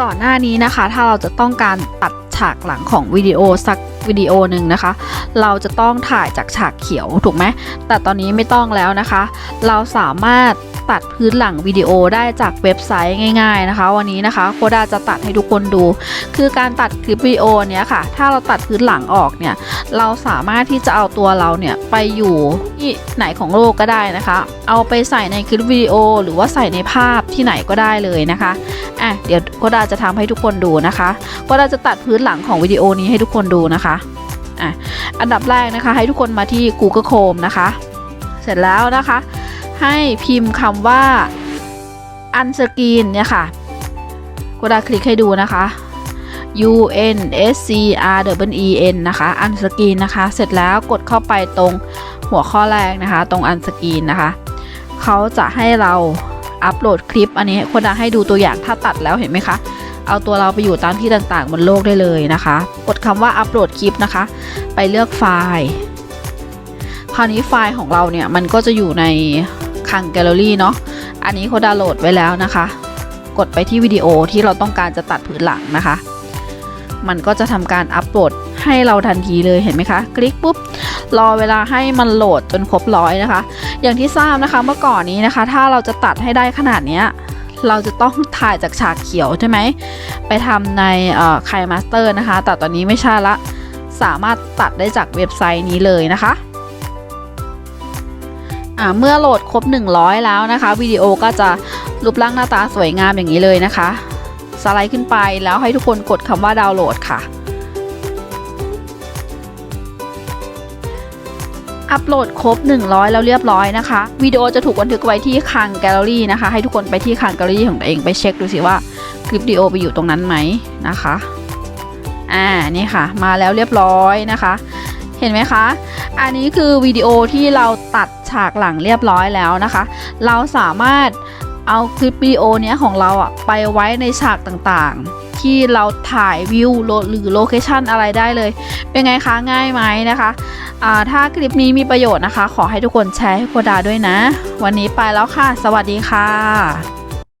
ก่อนหน้านี้นะคะ ถ้าเราจะต้องการตัดฉากหลังของวิดีโอสักวิดีโอหนึ่งนะคะ เราจะต้องถ่ายจากฉากเขียวถูกไหมแต่ตอนนี้ไม่ต้องแล้วนะคะ เราสามารถ ตัดพื้นหลังวิดีโอได้จากเว็บไซต์ง่าย ๆนะคะ วันนี้นะคะโคดาจะตัดให้ทุกคนดู คือการตัดคลิปวิดีโอเนี้ยค่ะ ถ้าเราตัดพื้นหลังออกเนี่ย เราสามารถที่จะเอาตัวเราเนี่ยไปอยู่ที่ไหนของโลกก็ได้นะคะ เอาไปใส่ในคลิปวิดีโอ หรือว่าใส่ในภาพที่ไหนก็ได้เลยนะคะอะเดี๋ยวโคดาจะทำให้ทุกคนดูนะคะโคดาจะตัดพื้นหลังของวิดีโอนี้ให้ทุกคนดูนะคะอะอันดับแรกนะคะ ให้ทุกคนมาที่ Google Chrome นะคะ เสร็จแล้วนะคะ ให้พิมพ์คำว่า unscreen เนี่ยค่ะโคดาคลิกให้ดูนะคะ U N S C R W E N นะคะอันสกรีนนะคะ เสร็จแล้วกดเข้าไปตรงหัวข้อแรกนะคะ ตรงอันสกรีนนะคะเขาจะให้เราอัปโหลดคลิป อันนี้คนดาให้ดูตัวอย่างถ้าตัดแล้วเห็นไหมคะ เอาตัวเราไปอยู่ตามที่ต่างๆ บนโลกได้เลยนะคะ กดคำว่าอัปโหลดคลิปนะคะ ไปเลือกไฟล์ คราวนี้ไฟล์ของเราเนี่ยมันก็จะอยู่ใน คลังแกลเลอรี่เนาะอันนี้โคดาโหลดไว้แล้วนะคะ กดไปที่วิดีโอที่เราต้องการจะตัดผืนหลังนะคะ มันก็จะทำการอัปโหลดให้เราทันทีเลยเห็นไหมคะ คลิกปุ๊บรอเวลาให้มันโหลดจนครบร้อยนะคะ อย่างที่ทราบนะคะเมื่อก่อนนี้นะคะ ถ้าเราจะตัดให้ได้ขนาดนี้เราจะต้องถ่ายจากฉากเขียวใช่ไหม ไปทำในคายมาสเตอร์นะคะ แต่ตอนนี้ไม่ใช่ละ สามารถตัดได้จากเว็บไซต์นี้เลยนะคะ เมื่อโหลดครบ 100 แล้วนะคะวิดีโอก็จะรูปร่างหน้าตาสวยงามอย่างนี้เลยนะคะ สไลด์ขึ้นไปแล้วให้ทุกคนกดคำว่าดาวน์โหลดค่ะ อัปโหลดครบ 100 แล้วเรียบร้อยนะคะวิดีโอจะถูกบันทึกไว้ที่คลังแกลเลอรี่นะคะ ให้ทุกคนไปที่คลังแกลเลอรี่ของตัวเองไปเช็คดูสิว่าคลิปวิดีโอไปอยู่ตรงนั้นไหมนะคะอ่านี่ค่ะ มาแล้วเรียบร้อยนะคะ เห็นไหมคะ อันนี้คือวิดีโอที่เราตัด ฉากหลังเรียบร้อยแล้วนะคะ เราสามารถเอาคลิปวิดีโอเนี้ยของเราอะไปไว้ในฉากต่างๆ ที่เราถ่ายวิวหรือโลเคชันอะไรได้เลย เป็นไงคะง่ายไหมนะคะถ้าคลิปนี้มีประโยชน์นะคะ ขอให้ทุกคนแชร์ให้โคดาด้วยนะ วันนี้ไปแล้วค่ะ สวัสดีค่ะ